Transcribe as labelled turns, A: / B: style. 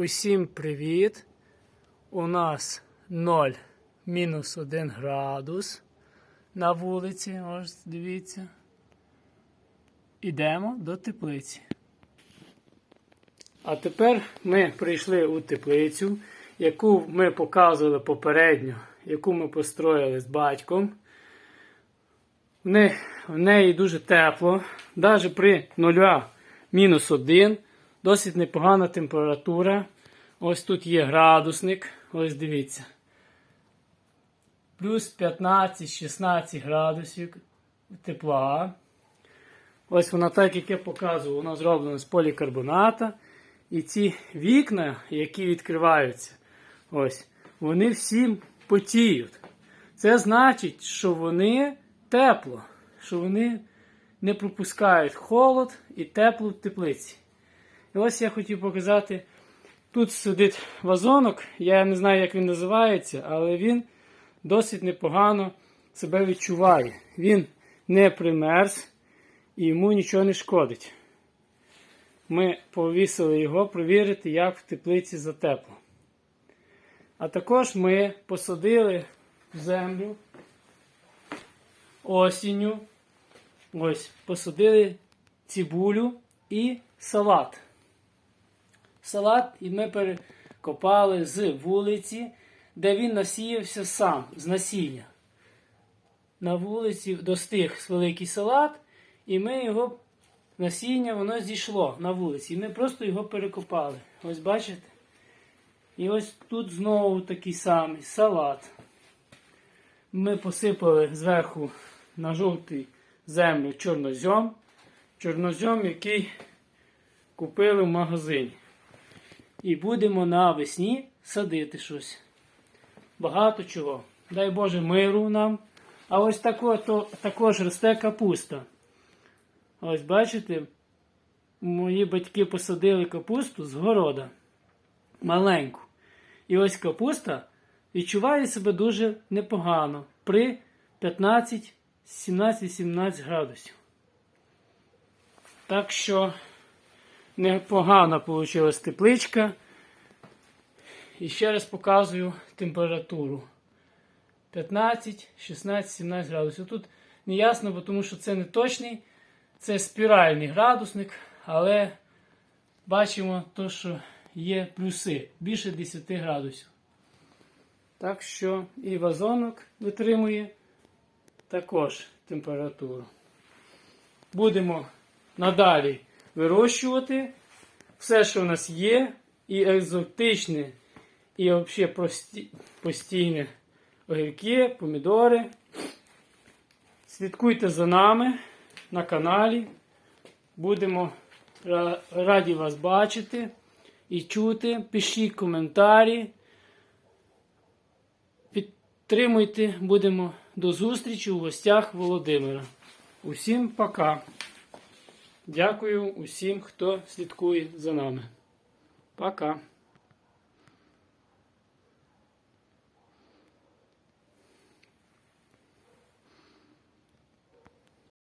A: Усім привіт! У нас 0 мінус 1 градус на вулиці. Ось дивіться. Ідемо до теплиці. А тепер ми прийшли у теплицю, яку ми показували попередньо, яку ми построїли з батьком. В неї, дуже тепло, навіть при 0 мінус 1, досить непогана температура. Ось тут є градусник, ось дивіться. Плюс 15-16 градусів тепла. Ось вона так, як я показував, вона зроблена з полікарбоната. І ці вікна, які відкриваються, ось, вони всі потіють. Це значить, що вони тепло, що вони не пропускають холод і тепло в теплиці. І ось я хотів показати. Тут сидить вазонок, я не знаю, як він називається, але він досить непогано себе відчуває. Він не примерз і йому нічого не шкодить. Ми повісили його провірити, як в теплиці затепло. А також ми посадили землю осінню. Ось, посадили цибулю і салат. Салат і ми перекопали з вулиці, де він насіявся сам з насіння. На вулиці достиг великий салат, і ми його насіння воно зійшло на вулиці. І ми просто його перекопали. Ось бачите? І ось тут знову такий самий салат. Ми посипали зверху на жовтий землю чорнозьом. Чорнозьом, який купили в магазині. І будемо навесні садити щось. Багато чого. Дай Боже миру нам. А ось тако, то, також росте капуста. Ось бачите, мої батьки посадили капусту з города. Маленьку. І ось капуста відчуває себе дуже непогано при 15, 17-17 градусів. Так що непогана вийшла тепличка. І ще раз показую температуру. 15, 16, 17 градусів. Тут не ясно, бо тому що це не точний, це спіральний градусник, але бачимо, то, що є плюси більше 10 градусів. Так що і вазонок витримує також температуру. Будемо надалі вирощувати все, що в нас є, і екзотичне, і взагалі прості, постійне огірки, помідори. Слідкуйте за нами на каналі. Будемо раді вас бачити і чути. Пишіть коментарі. Підтримуйте, будемо до зустрічі у гостях Володимира. Усім пока. Дякую усім, хто слідкує за нами. Пока.